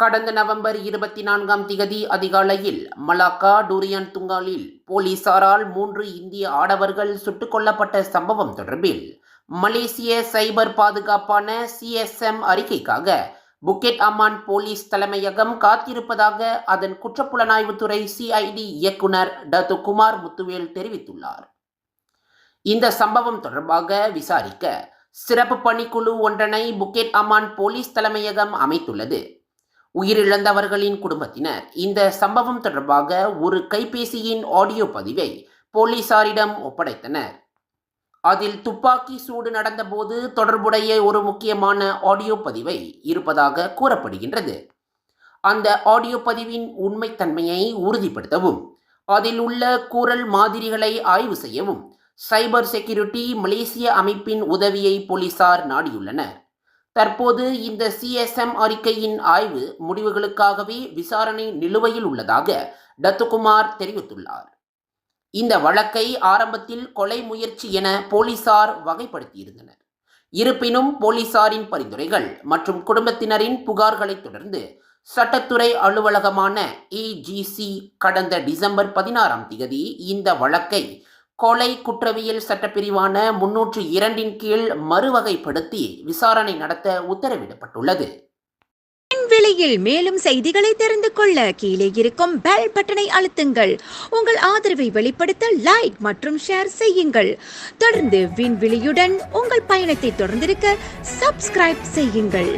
கடந்த நவம்பர் இருபத்தி நான்காம் திகதி அதிகாலையில் மலாக்கா டூரியன் துங்காலில் போலீசாரால் மூன்று இந்திய ஆடவர்கள் சுட்டுக் கொல்லப்பட்ட சம்பவம் தொடர்பில் மலேசிய சைபர் பாதுகாப்பான சிஎஸ்எம் அறிக்கைக்காக புக்கெட் அம்மான் போலீஸ் தலைமையகம் காத்திருப்பதாக அதன் குற்றப்புலனாய்வுத்துறை சிஐடி இயக்குனர் டத்து குமார் முத்துவேல் தெரிவித்துள்ளார். இந்த சம்பவம் தொடர்பாக விசாரிக்க சிறப்பு பணிக்குழு ஒன்றனை புக்கெட் அம்மான் போலீஸ் தலைமையகம் அமைத்துள்ளது. உயிரிழந்தவர்களின் குடும்பத்தினர். இந்த சம்பவம் தொடர்பாக ஒரு கைபேசியின் ஆடியோ பதிவை போலீசாரிடம் ஒப்படைத்தனர். அதில் துப்பாக்கி சூடு நடந்தபோது தொடர்புடைய ஒரு முக்கியமான ஆடியோ பதிவை இருப்பதாக கூறப்படுகின்றது. அந்த ஆடியோ பதிவின் உண்மைத்தன்மையை உறுதிப்படுத்தவும் அதில் உள்ள கூறல் மாதிரிகளை ஆய்வு செய்யவும் சைபர் செக்யூரிட்டி மலேசிய அமைப்பின் உதவியை போலீசார் நாடியுள்ளனர். தற்போது இந்த சிஎஸ்எம் அறிக்கையின் ஆய்வு முடிவுகளுக்காகவே விசாரணை நிலுவையில் உள்ளதாக டத்துகுமார் தெரிவித்துள்ளார். இந்த வழக்கை ஆரம்பத்தில் கொலை முயற்சி என போலீசார் வகைப்படுத்தியிருந்தனர். இருப்பினும் போலீசாரின் பரிந்துரைகள் மற்றும் குடும்பத்தினரின் புகார்களை தொடர்ந்து சட்டத்துறை அலுவலகமான ஏஜிசி கடந்த டிசம்பர் பதினாறாம் தேதி இந்த வழக்கை கொலை குற்றவியல் சட்டப்பிரிவான முன்னூற்று இரண்டின் கீழ் மறுவகைப்படுத்தி விசாரணை நடத்த உத்தரவிடப்பட்டுள்ளது. விலையில் மேலும் செய்திகளை தெரிந்து கொள்ள கீழே இருக்கும் பெல் பட்டனை அழுத்துங்கள். உங்கள் ஆதரவை வெளிப்படுத்த லைக் மற்றும் ஷேர் செய்யுங்கள். தொடர்ந்து விண்வெளியுடன் உங்கள் பயணத்தை தொடர்ந்திருக்க சப்ஸ்கிரைப் செய்யுங்கள்.